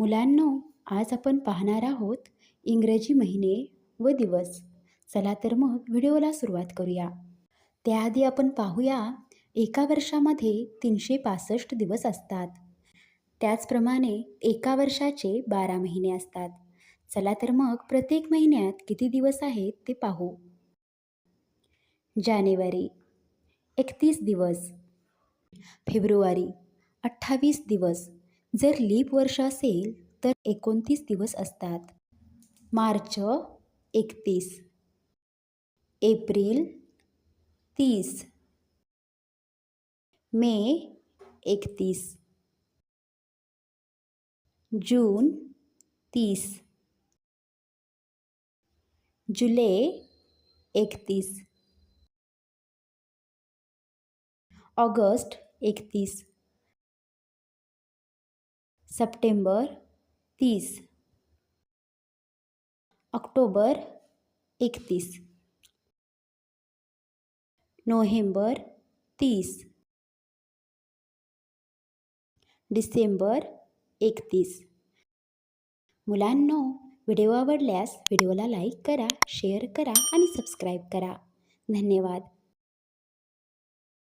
मुलांनो आज आपण पाहणार आहोत इंग्रजी महिने व दिवस. चला तर मग व्हिडिओला सुरुवात करूया. त्याआधी आपण पाहूया एका वर्षामध्ये तीनशे पासष्ट दिवस असतात. त्याचप्रमाणे एका वर्षाचे बारा महिने असतात. चला तर मग प्रत्येक महिन्यात किती दिवस आहेत ते पाहू. जानेवारी एकतीस दिवस. फेब्रुवारी अठ्ठावीस दिवस. जर लीप वर्ष असेल तर एकोणतीस दिवस असतात. मार्च एकतीस. एप्रिल तीस. मे एकतीस. जून तीस. जुलै एकतीस. ऑगस्ट एकतीस. सप्टेंबर तीस. ऑक्टोबर एकतीस. नोव्हेंबर तीस. डिसेंबर एकतीस. मुलांनो व्हिडिओ आवडल्यास व्हिडिओला लाईक करा शेअर करा आणि सबस्क्राईब करा. धन्यवाद.